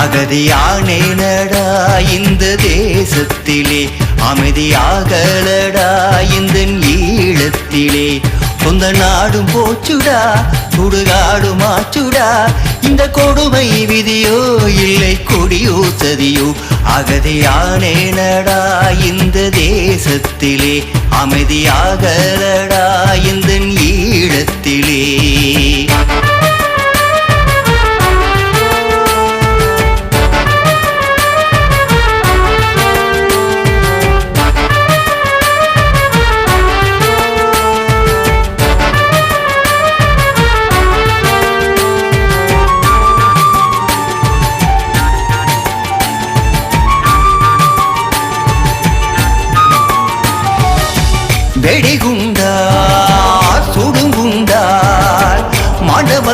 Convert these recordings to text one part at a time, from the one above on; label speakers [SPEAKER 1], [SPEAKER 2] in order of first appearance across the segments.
[SPEAKER 1] அகதியானேனடா இந்த தேசத்திலே. அமைதியாகலடா இந்த ஈழத்திலே சொந்த நாடும் போச்சுடா சுடுகாடும் ஆச்சுடா. இந்த கொடுமை விதியோ இல்லை கொடியோ சதியோ அகதியானேனடா இந்த தேசத்திலே. அமைதியாகலடா இந்த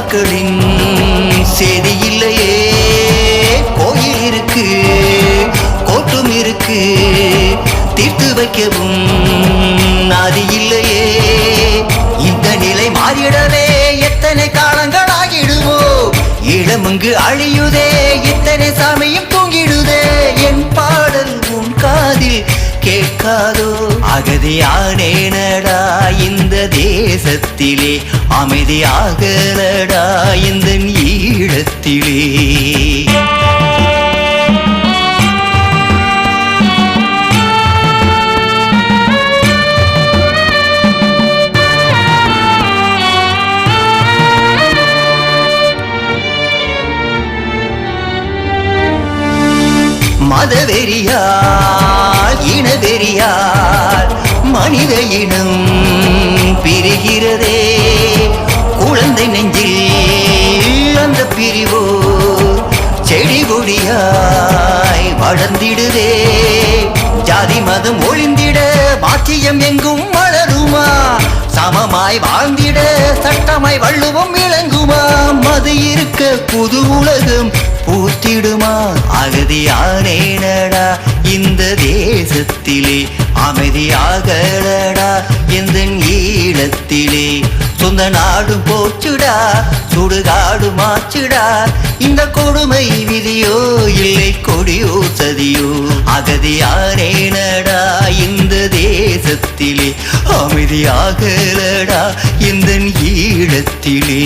[SPEAKER 1] ராஜாக்களின் செடி இல்லையே. கோயில் இருக்கு கோட்டும் இருக்கு. தீர்த்து வைக்கவும் நாதி இல்லையே. இந்த நிலை மாறிடவே எத்தனை காலங்களாகிடுவோ. இளமங்கு அழியுதே இத்தனை சாமியும் தூங்கிடுதே. என் பாடல் உன் காதில் கேட்காதோ. அகதியானேனடா இந்த தேசத்திலே அமைதியாகலடா இந்த ஈழத்திலே மதவெறியா? இனவெறியால் மனித இனம் பிரிகிறதே. குழந்தை நெஞ்சில் அந்த பிரிவோ செடி கொடியாய் வளர்ந்திடுதே. ஜாதி மதம் ஒளிந்திட பாக்கியம் எங்கும் மலருமா? சமமாய் வாழ்ந்திட சட்டமாய் வள்ளுவம் விளங்குமா? மது இருக்க புது உலகம் பூத்திடுமா? அகதியானேனடா. இந்த தேசத்திலே அமைதியாகடா எந்த ஈழத்திலே சொந்த நாடும் போச்சுடா சுடுகாடு மாச்சுடா இந்த கொடுமை விதியோ இல்லை கொடியோ சதியோ அகதியாரேனடா இந்த தேசத்திலே அமைதியாகலடா இந்த ஈழத்திலே